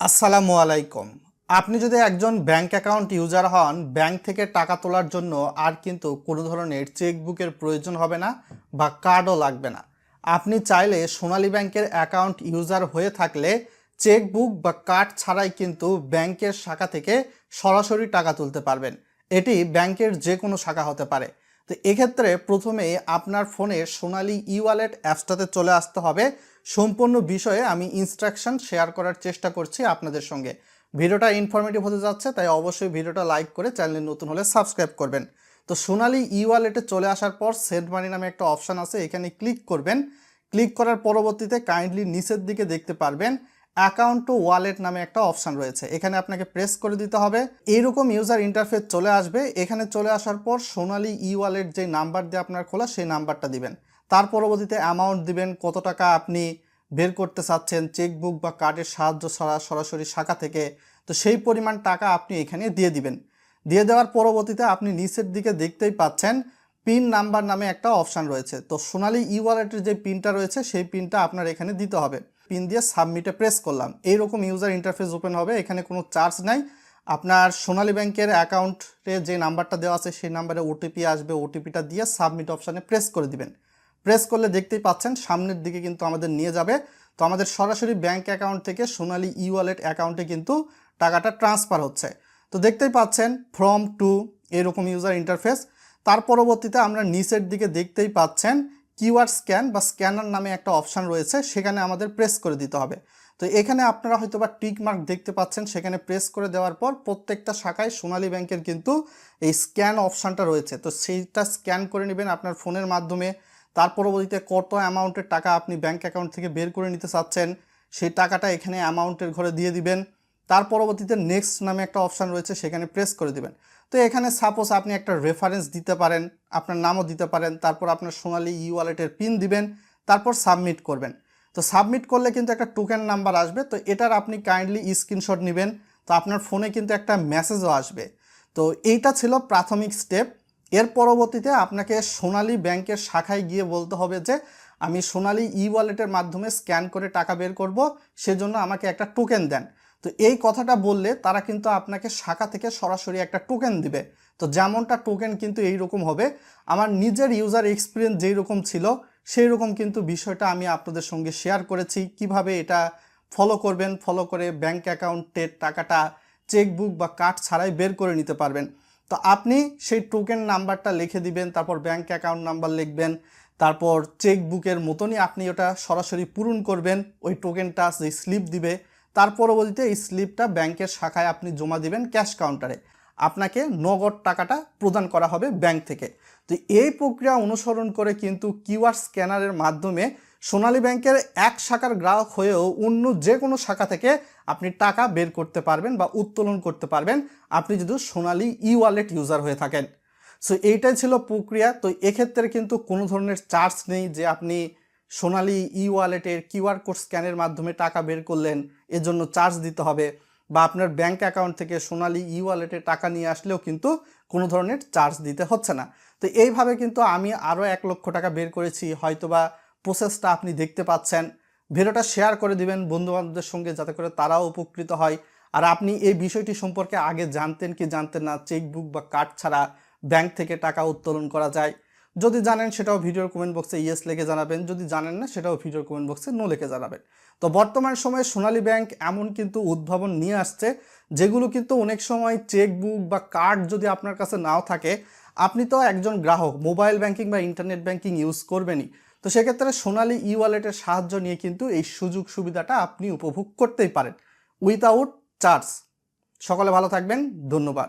আসসালামু আলাইকুম। আপনি যদি একজন ব্যাংক অ্যাকাউন্ট ইউজার হন, ব্যাংক থেকে টাকা তোলার জন্য আর কিন্তু কোনো ধরনের চেকবুকের প্রয়োজন হবে না বা কার্ডও লাগবে না। আপনি চাইলে সোনালী ব্যাংকের অ্যাকাউন্ট ইউজার হয়ে থাকলে চেকবুক বা কার্ড ছাড়াই কিন্তু ব্যাংকের শাখা থেকে সরাসরি টাকা তুলতে পারবেন। এটি ব্যাংকের যে কোনো শাখা হতে পারে। তো এক্ষেত্রে প্রথমে আপনার ফোনে সোনালি ই ওয়ালেট অ্যাপসটাতে চলে আসতে হবে। সম্পূর্ণ বিষয়ে আমি ইনস্ট্রাকশন শেয়ার করার চেষ্টা করছি আপনাদের সঙ্গে। ভিডিওটা ইনফরমেটিভ হতে যাচ্ছে, তাই অবশ্যই ভিডিওটা লাইক করে চ্যানেলে নতুন হলে সাবস্ক্রাইব করবেন। তো সোনালি ই ওয়ালেটে চলে আসার পর সেন্ড মানি নামে একটা অপশান আছে, এখানে ক্লিক করবেন। ক্লিক করার পরবর্তীতে কাইন্ডলি নিচের দিকে দেখতে পারবেন। অ্যাকাউন্ট টু ওয়ালেট নামে একটা অপশান রয়েছে। এখানে আপনাকে প্রেস করে দিতে হবে। এইরকম ইউজার ইন্টারফেস চলে আসবে। এখানে চলে আসার পর সোনালী ই ওয়ালেট যে নাম্বার দিয়ে আপনার খোলা, সেই নাম্বারটা দিবেন। তার পরবর্তীতে অ্যামাউন্ট দিবেন, কত টাকা আপনি বের করতে চাচ্ছেন চেকবুক বা কার্ডের সাহায্য ছাড়া সরাসরি শাখা থেকে। তো সেই পরিমাণ টাকা আপনি এখানে দিয়ে দিবেন। দিয়ে দেওয়ার পরবর্তীতে আপনি নিচের দিকে দেখতেই পাচ্ছেন পিন নাম্বার নামে একটা অপশান রয়েছে। তো সোনালি ই ওয়ালেটের যে পিনটা রয়েছে, সেই পিনটা আপনার এখানে দিতে হবে। পিন দিয়ে সাবমিটে প্রেস করলাম। এইরকম ইউজার ইন্টারফেস ওপেন হবে, এখানে কোনো চার্জ নাই। আপনার সোনালী ব্যাংকের অ্যাকাউন্টে যে নাম্বারটা দেওয়া আছে, সেই নাম্বারে ওটিপি আসবে ওটিপিটা দিয়ে সাবমিট অপশানে প্রেস করে দিবেন। প্রেস করলে দেখতেই পাচ্ছেন, সামনের দিকে কিন্তু আমাদের নিয়ে যাবে। তো আমাদের সরাসরি ব্যাংক অ্যাকাউন্ট থেকে সোনালী ই ওয়ালেট অ্যাকাউন্টে কিন্তু টাকাটা ট্রান্সফার হচ্ছে। তো দেখতেই পাচ্ছেন ফ্রম টু এরকম ইউজার ইন্টারফেস তার পরবর্তীতে আমরা নিচের দিকে দেখতেই পাচ্ছেন কিউআর স্ক্যান বা স্ক্যানার নামে একটা অপশান রয়েছে, সেখানে আমাদের প্রেস করে দিতে হবে। তো এখানে আপনারা হয়তো বা টিক মার্ক দেখতে পাচ্ছেন, সেখানে প্রেস করে দেওয়ার পর প্রত্যেকটা শাখায় সোনালী ব্যাংকের কিন্তু এই স্ক্যান অপশানটা রয়েছে। তো সেইটা স্ক্যান করে নেবেন আপনার ফোনের মাধ্যমে। তার পরবর্তীতে কত অ্যামাউন্টের টাকা আপনি ব্যাংক অ্যাকাউন্ট থেকে বের করে নিতে চাচ্ছেন, সেই টাকাটা এখানে অ্যামাউন্টের ঘরে দিয়ে দিবেন। তার পরবর্তীতে নেক্সট নামে একটা অপশান রয়েছে, সেখানে প্রেস করে দিবেন। তো এখানে সাপোজ আপনি একটা রেফারেন্স দিতে পারেন, আপনার নামও দিতে পারেন, তারপর আপনার সোনালি ই ওয়ালেটের পিন দিবেন, তারপর সাবমিট করবেন। তো সাবমিট করলে কিন্তু একটা টোকেন নাম্বার আসবে, তো এটার আপনি কাইন্ডলি স্ক্রিনশট নেবেন, তো আপনার ফোনে কিন্তু একটা মেসেজও আসবে। তো এইটা ছিল প্রাথমিক স্টেপ এর পরবর্তীতে আপনাকে সোনালী ব্যাংকের শাখায় গিয়ে বলতে হবে যে, আমি সোনালী ই ওয়ালেটের মাধ্যমে স্ক্যান করে টাকা বের করব, সেজন্য আমাকে একটা টোকেন দেন। তো এই কথাটা বললে তারা কিন্তু আপনাকে শাখা থেকে সরাসরি একটা টোকেন দিবে। তো যেমনটা টোকেন কিন্তু এই রকম হবে, আমার নিজের ইউজার এক্সপিরিয়েন্স যেই রকম ছিল সেই রকম কিন্তু বিষয়টা আমি আপনাদের সঙ্গে শেয়ার করেছি। কীভাবে এটা ফলো করবেন ফলো করে ব্যাংক অ্যাকাউন্টের টাকাটা চেকবুক বা কার্ড ছাড়াই বের করে নিতে পারবেন। তো আপনি সেই টোকেন নাম্বারটা লিখে দিবেন, তারপর ব্যাংক অ্যাকাউন্ট নাম্বার লিখবেন, তারপর চেকবুকের মতনই আপনি ওটা সরাসরি পূরণ করবেন, ওই টোকেনটা যে স্লিপ দিবে তার পরবর্তীতে এই স্লিপটা ব্যাংকের শাখায় আপনি জমা দিবেন ক্যাশ কাউন্টারে। আপনাকে নগদ টাকাটা প্রদান করা হবে ব্যাংক থেকে। তো এই প্রক্রিয়া অনুসরণ করে কিন্তু কিউআর স্ক্যানারের মাধ্যমে সোনালী ব্যাংকের এক শাখার গ্রাহক হয়েও অন্য যে কোনো শাখা থেকে আপনি টাকা বের করতে পারবেন বা উত্তোলন করতে পারবেন। আপনি যদি সোনালী ই ওয়ালেট ইউজার হয়ে থাকেন। সো এইটাই ছিল প্রক্রিয়া। তো এক্ষেত্রে কিন্তু কোনো ধরনের চার্জ নেই যে আপনি সোনালী ই ওয়ালেটের কিউআর কোড স্ক্যানের মাধ্যমে টাকা বের করলেন, এজন্য চার্জ দিতে হবে বা আপনার ব্যাংক অ্যাকাউন্ট থেকে সোনালি ই ওয়ালেটে টাকা নিয়ে আসলেও কিন্তু কোনো ধরনের চার্জ দিতে হচ্ছে না। তো এইভাবে কিন্তু আমি আরও এক লক্ষ টাকা বের করেছি, হয়তোবা প্রসেসটা আপনি দেখতে পাচ্ছেন। ভিডিওটা শেয়ার করে দিবেন বন্ধুবান্ধবদের সঙ্গে যাতে করে তারাও উপকৃত হয়। আর আপনি এই বিষয়টি সম্পর্কে আগে জানতেন কি জানতেন না চেকবুক বা কার্ড ছাড়া ব্যাংক থেকে টাকা উত্তোলন করা যায়। যদি জানেন সেটাও ভিডিওর কমেন্ট বক্সে ইয়েস লিখে জানাবেন, যদি জানেন না সেটাও ভিডিওর কমেন্ট বক্সে নো লিখে জানাবেন। তো বর্তমান সময়ে সোনালী ব্যাংক এমন কিন্তু উদ্ভাবন নিয়ে আসছে, যেগুলো কিন্তু অনেক সময় চেকবুক বা কার্ড যদি আপনার কাছে নাও থাকে, আপনি তো একজন গ্রাহক মোবাইল ব্যাংকিং বা ইন্টারনেট ব্যাংকিং ইউজ করবেনই। তো সেক্ষেত্রে সোনালী ই ওয়ালেটের সাহায্য নিয়ে কিন্তু এই সুযোগ সুবিধাটা আপনি উপভোগ করতেই পারেন। উইথাউট চার্জ সকলে ভালো থাকবেন, ধন্যবাদ।